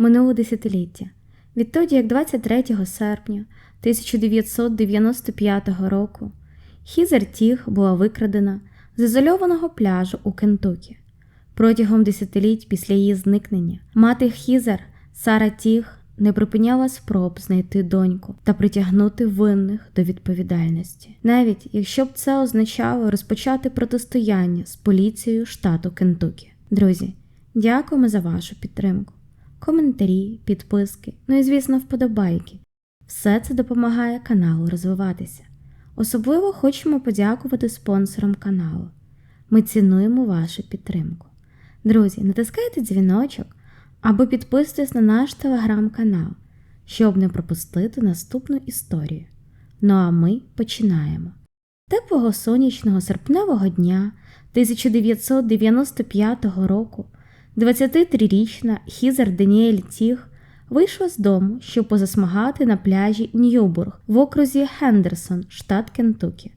Минуло десятиліття. Відтоді, як 23 серпня 1995 року Хізер Тіг була викрадена з ізольованого пляжу у Кентукі. Протягом десятиліть після її зникнення мати Хізер Сара Тіг не припиняла спроб знайти доньку та притягнути винних до відповідальності, навіть якщо б це означало розпочати протистояння з поліцією штату Кентукі. Друзі, дякуємо за вашу підтримку. Коментарі, підписки, ну і звісно, вподобайки. Все це допомагає каналу розвиватися. Особливо хочемо подякувати спонсорам каналу. Ми цінуємо вашу підтримку. Друзі, натискайте дзвіночок або підписуйтесь на наш телеграм-канал, щоб не пропустити наступну історію. Ну а ми починаємо. Теплого сонячного серпневого дня 1995 року 23-річна Хізер Даніель Тіг вийшла з дому, щоб позасмагати на пляжі Ньюбург в окрузі Хендерсон, штат Кентукі.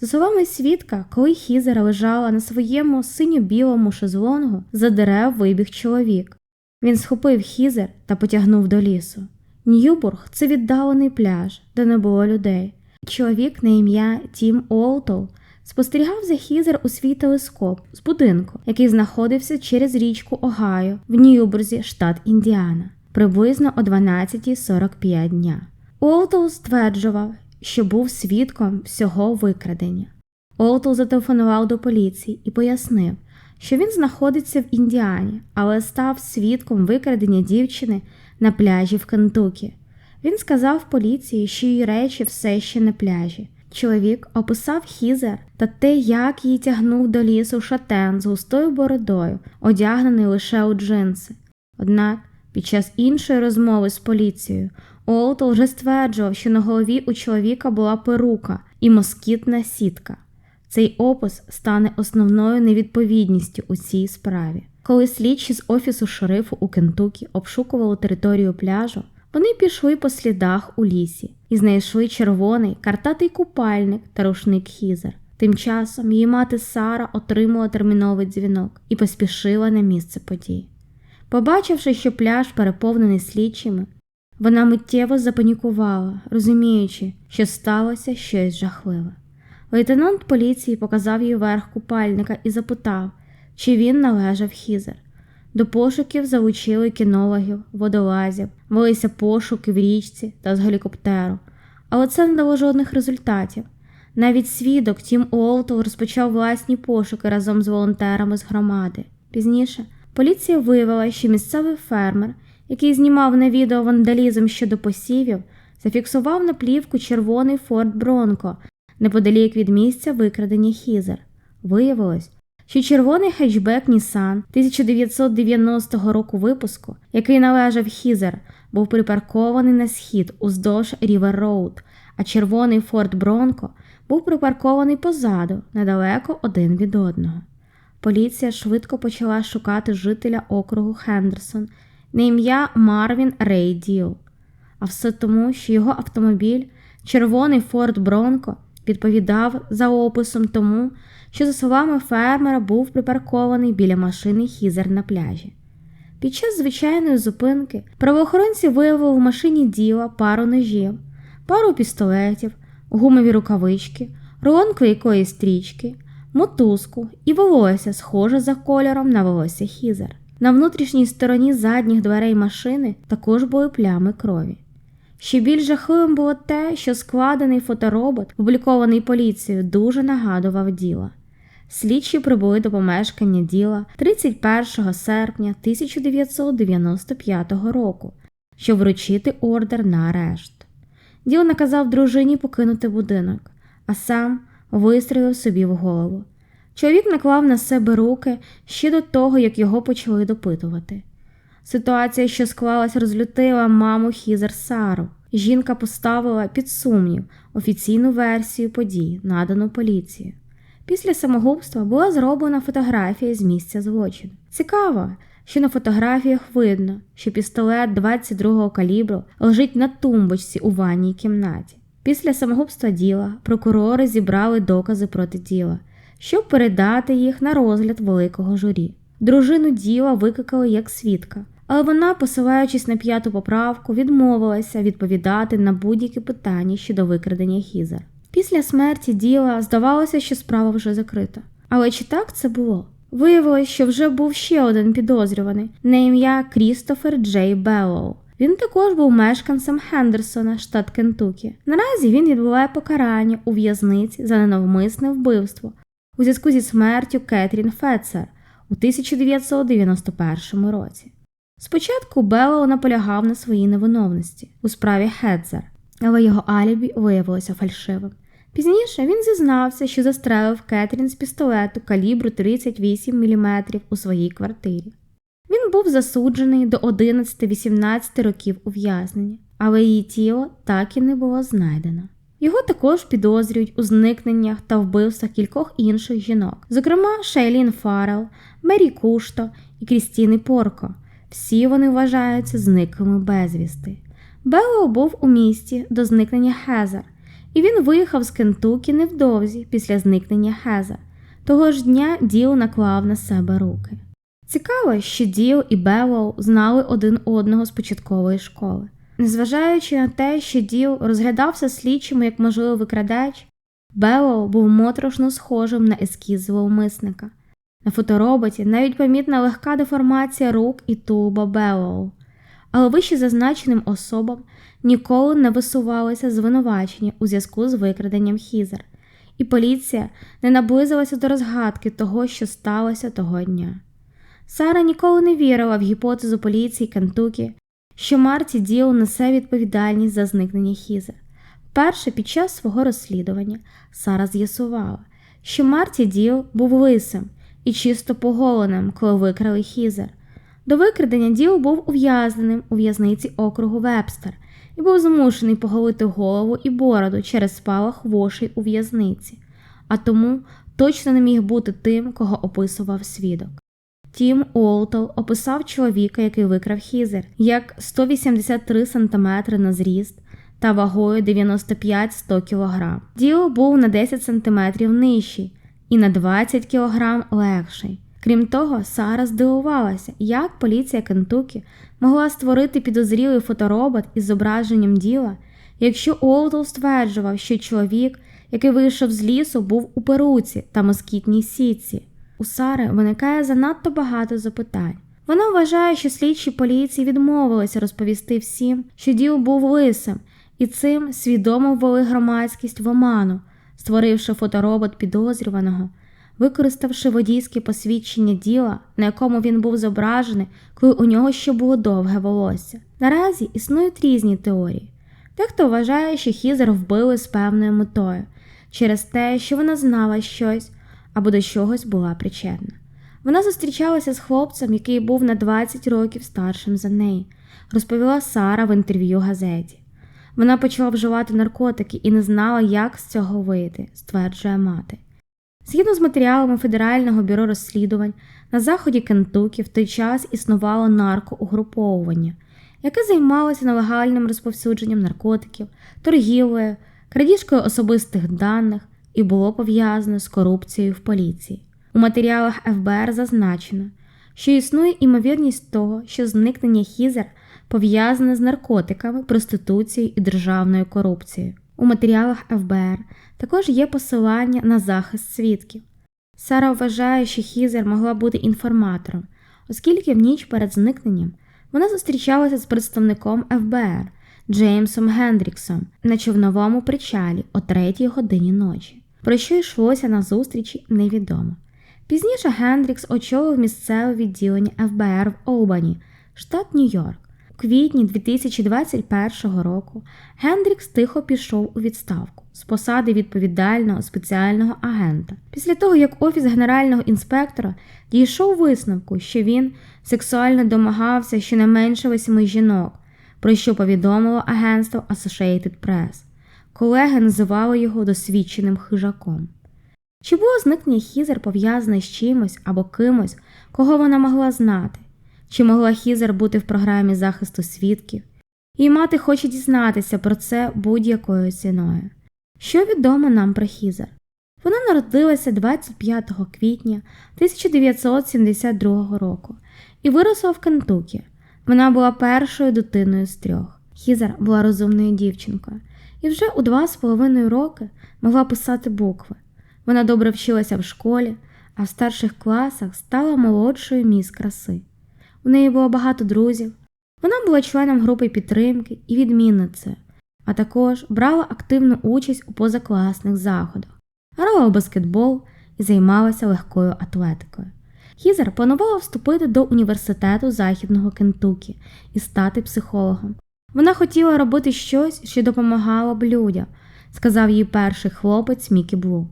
За словами свідка, коли Хізера лежала на своєму синьо-білому шезлонгу, за дерев вибіг чоловік. Він схопив Хізер та потягнув до лісу. Ньюбург це віддалений пляж, де не було людей. Чоловік на ім'я Тім Олтол спостерігав за Хізер у свій телескоп з будинку, який знаходився через річку Огайо в Ньюбурзі, штат Індіана, приблизно о 12.45 дня. Олтол стверджував, що був свідком всього викрадення. Олтол зателефонував до поліції і пояснив, що він знаходиться в Індіані, але став свідком викрадення дівчини на пляжі в Кентукі. Він сказав поліції, що її речі все ще на пляжі. Чоловік описав Хізер та те, як її тягнув до лісу шатен з густою бородою, одягнений лише у джинси. Однак під час іншої розмови з поліцією Олтол вже стверджував, що на голові у чоловіка була перука і москітна сітка. Цей опис стане основною невідповідністю у цій справі. Коли слідчі з офісу шерифу у Кентукі обшукували територію пляжу, вони пішли по слідах у лісі і знайшли червоний картатий купальник та рушник Хізер. Тим часом її мати Сара отримала терміновий дзвінок і поспішила на місце подій. Побачивши, що пляж переповнений слідчими, вона миттєво запанікувала, розуміючи, що сталося щось жахливе. Лейтенант поліції показав їй верх купальника і запитав, чи він належав Хізер. До пошуків залучили кінологів, водолазів, велися пошуки в річці та з гелікоптеру, але це не дало жодних результатів. Навіть свідок Тім Уолтол розпочав власні пошуки разом з волонтерами з громади. Пізніше поліція виявила, що місцевий фермер, який знімав на відео вандалізм щодо посівів, зафіксував на плівку червоний Форд Бронко неподалік від місця викрадення Хізер. Виявилось, що червоний хетчбек Нісан 1990 року випуску, який належав Хізер, був припаркований на схід уздовж Рівер Роуд, а червоний Форд Бронко був припаркований позаду, недалеко один від одного. Поліція швидко почала шукати жителя округу Хендерсон на ім'я Марвін Рей Діл. А все тому, що його автомобіль, червоний Форд Бронко, відповідав за описом тому, що, за словами фермера, був припаркований біля машини Хізер на пляжі. Під час звичайної зупинки правоохоронці виявили в машині діла пару ножів, пару пістолетів, гумові рукавички, рулонку якоїсь стрічки, мотузку і волосся, схоже за кольором на волосся Хізер. На внутрішній стороні задніх дверей машини також були плями крові. Ще більш жахливим було те, що складений фоторобот, публікований поліцією, дуже нагадував діла. Слідчі прибули до помешкання діла 31 серпня 1995 року, щоб вручити ордер на арешт. Діл наказав дружині покинути будинок, а сам вистрілив собі в голову. Чоловік наклав на себе руки ще до того, як його почали допитувати. Ситуація, що склалась, розлютила маму Хізер Сару. Жінка поставила під сумнів офіційну версію подій, надану поліції. Після самогубства була зроблена фотографія з місця злочину. Цікаво, що на фотографіях видно, що пістолет 22-го калібру лежить на тумбочці у ванній кімнаті. Після самогубства діла прокурори зібрали докази проти діла, щоб передати їх на розгляд великого журі. Дружину діла викликали як свідка, але вона, посилаючись на п'яту поправку, відмовилася відповідати на будь-які питання щодо викрадення Хізер. Після смерті діла здавалося, що справа вже закрита. Але чи так це було? Виявилось, що вже був ще один підозрюваний на ім'я Крістофер Джей Беллоу. Він також був мешканцем Хендерсона, штат Кентукі. Наразі він відбуває покарання у в'язниці за ненавмисне вбивство у зв'язку зі смертю Кетрін Фетцер у 1991 році. Спочатку Беллоу наполягав на своїй невиновності у справі Хедзер, але його алібі виявилося фальшивим. Пізніше він зізнався, що застрелив Кетрін з пістолету калібру 38 мм у своїй квартирі. Він був засуджений до 11-18 років ув'язнення, але її тіло так і не було знайдено. Його також підозрюють у зникненнях та вбивствах кількох інших жінок, зокрема Шейлін Фаррел, Мері Кушто і Крістіни Порко. Всі вони вважаються зниклими безвісти. Беллоу був у місті до зникнення Хезер, і він виїхав з Кентукі невдовзі після зникнення Хезер. Того ж дня Діл наклав на себе руки. Цікаво, що Діл і Беллоу знали один одного з початкової школи. Незважаючи на те, що Діл розглядався слідчими як можливий викрадач, Беллоу був моторошно схожим на ескіз зловмисника. На фотороботі навіть помітна легка деформація рук і тулуба Беллоу. Але вище зазначеним особам ніколи не висувалися звинувачення у зв'язку з викраденням Хізер, і поліція не наблизилася до розгадки того, що сталося того дня. Сара ніколи не вірила в гіпотезу поліції Кентукі, що Марті Діл несе відповідальність за зникнення Хізер. Перше під час свого розслідування Сара з'ясувала, що Марті Діл був лисим і чисто поголеним, коли викрали Хізер. До викрадення Діл був ув'язненим у в'язниці округу Вебстер і був змушений поголити голову і бороду через спалах вошей у в'язниці, а тому точно не міг бути тим, кого описував свідок. Тім Уолтол описав чоловіка, який викрав Хізер, як 183 см на зріст та вагою 95-100 кг. Діл був на 10 см нижчий і на 20 кг легший. Крім того, Сара здивувалася, як поліція Кентукі могла створити підозрілий фоторобот із зображенням діла, якщо Уолтол стверджував, що чоловік, який вийшов з лісу, був у перуці та москітній сітці. У Сари виникає занадто багато запитань. Вона вважає, що слідчі поліції відмовилися розповісти всім, що діл був лисим, і цим свідомо ввели громадськість в оману, створивши фоторобот підозрюваного, використавши водійське посвідчення діла, на якому він був зображений, коли у нього ще було довге волосся. Наразі існують різні теорії. Дехто вважає, що Хізер вбили з певною метою через те, що вона знала щось або до чогось була причетна. Вона зустрічалася з хлопцем, який був на 20 років старшим за неї, розповіла Сара в інтерв'ю газеті. Вона почала вживати наркотики і не знала, як з цього вийти, стверджує мати. Згідно з матеріалами Федерального бюро розслідувань, на заході Кентукі в той час існувало наркоугруповування, яке займалося нелегальним розповсюдженням наркотиків, торгівлею, крадіжкою особистих даних і було пов'язано з корупцією в поліції. У матеріалах ФБР зазначено, що існує імовірність того, що зникнення Хізер пов'язане з наркотиками, проституцією і державною корупцією. У матеріалах ФБР також є посилання на захист свідків. Сара вважає, що Хізер могла бути інформатором, оскільки в ніч перед зникненням вона зустрічалася з представником ФБР Джеймсом Гендріксом на човновому причалі о 3 годині ночі. Про що йшлося на зустрічі, невідомо. Пізніше Гендрікс очолив місцеве відділення ФБР в Олбані, штат Нью-Йорк. Квітні 2021 року Гендрікс тихо пішов у відставку з посади відповідального спеціального агента. Після того, як Офіс генерального інспектора дійшов висновку, що він сексуально домагався щонайменше восьми жінок, про що повідомило агентство Associated Press. Колеги називали його досвідченим хижаком. Чи було зникнення Хізер пов'язане з чимось або кимось, кого вона могла знати? Чи могла Хізер бути в програмі захисту свідків? Її мати хоче дізнатися про це будь-якою ціною. Що відомо нам про Хізер? Вона народилася 25 квітня 1972 року і виросла в Кентукі. Вона була першою дитиною з трьох. Хізер була розумною дівчинкою і вже у два з половиною роки могла писати букви. Вона добре вчилася в школі, а в старших класах стала молодшою міс краси. У неї було багато друзів. Вона була членом групи підтримки і відмінницею, а також брала активну участь у позакласних заходах, грала у баскетбол і займалася легкою атлетикою. Хізер планувала вступити до університету Західного Кентукі і стати психологом. Вона хотіла робити щось, що допомагало б людям, сказав їй перший хлопець Мікі Блу.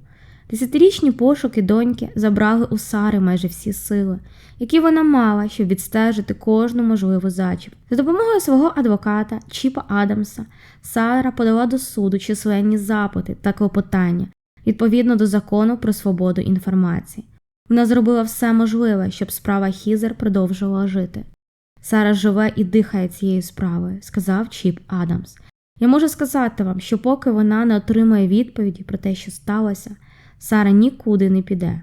Десятирічні пошуки доньки забрали у Сари майже всі сили, які вона мала, щоб відстежити кожну можливу зачіпку. За допомогою свого адвоката Чіпа Адамса Сара подала до суду численні запити та клопотання відповідно до закону про свободу інформації. Вона зробила все можливе, щоб справа Хізер продовжувала жити. Сара живе і дихає цією справою, сказав Чіп Адамс. Я можу сказати вам, що поки вона не отримає відповіді про те, що сталося, Сара нікуди не піде.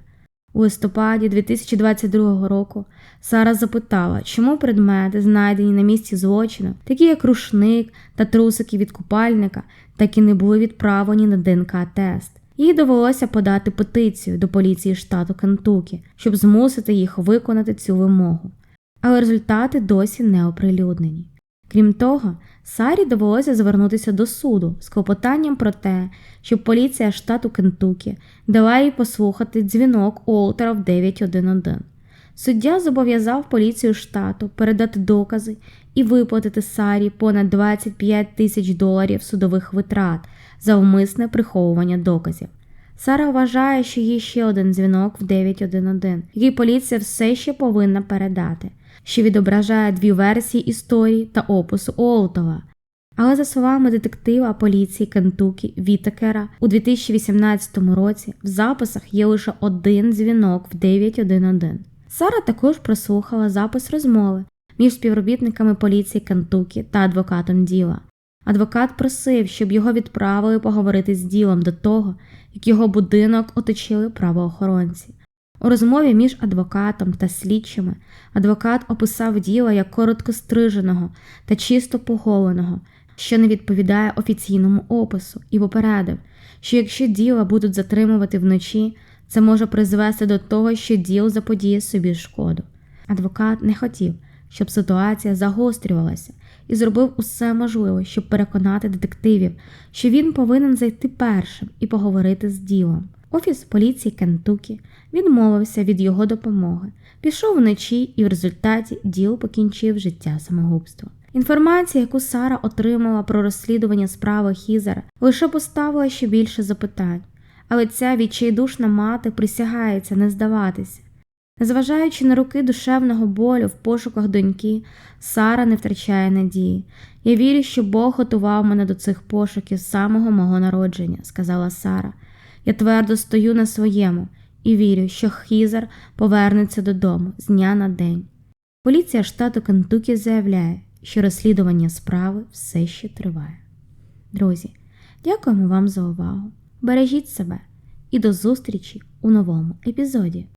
У листопаді 2022 року Сара запитала, чому предмети, знайдені на місці злочину, такі як рушник та трусики від купальника, так і не були відправлені на ДНК-тест. Їй довелося подати петицію до поліції штату Кентукі, щоб змусити їх виконати цю вимогу. Але результати досі не оприлюднені. Крім того, Сарі довелося звернутися до суду з клопотанням про те, щоб поліція штату Кентукі дала їй послухати дзвінок Уолтера в 911. Суддя зобов'язав поліцію штату передати докази і виплатити Сарі понад 25 тисяч доларів судових витрат за умисне приховування доказів. Сара вважає, що є ще один дзвінок в 911, який поліція все ще повинна передати, що відображає дві версії історії та опису Олтова. Але за словами детектива поліції Кентукі Вітакера, у 2018 році в записах є лише один дзвінок в 911. Сара також прослухала запис розмови між співробітниками поліції Кентукі та адвокатом діла. Адвокат просив, щоб його відправили поговорити з ділом до того, як його будинок оточили правоохоронці. У розмові між адвокатом та слідчими адвокат описав діло як коротко стриженого та чисто поголеного, що не відповідає офіційному опису, і попередив, що якщо діла будуть затримувати вночі, це може призвести до того, що діл заподіє собі шкоду. Адвокат не хотів, щоб ситуація загострювалася, і зробив усе можливе, щоб переконати детективів, що він повинен зайти першим і поговорити з ділом. Офіс поліції Кентукі відмовився від його допомоги, пішов вночі і в результаті діл покінчив життя самогубством. Інформація, яку Сара отримала про розслідування справи Хізера, лише поставила ще більше запитань, але ця відчайдушна мати присягається не здаватися. Незважаючи на руки душевного болю в пошуках доньки, Сара не втрачає надії. Я вірю, що Бог готував мене до цих пошуків з самого мого народження, сказала Сара. Я твердо стою на своєму і вірю, що Хізер повернеться додому з дня на день. Поліція штату Кентукі заявляє, що розслідування справи все ще триває. Друзі, дякуємо вам за увагу. Бережіть себе і до зустрічі у новому епізоді.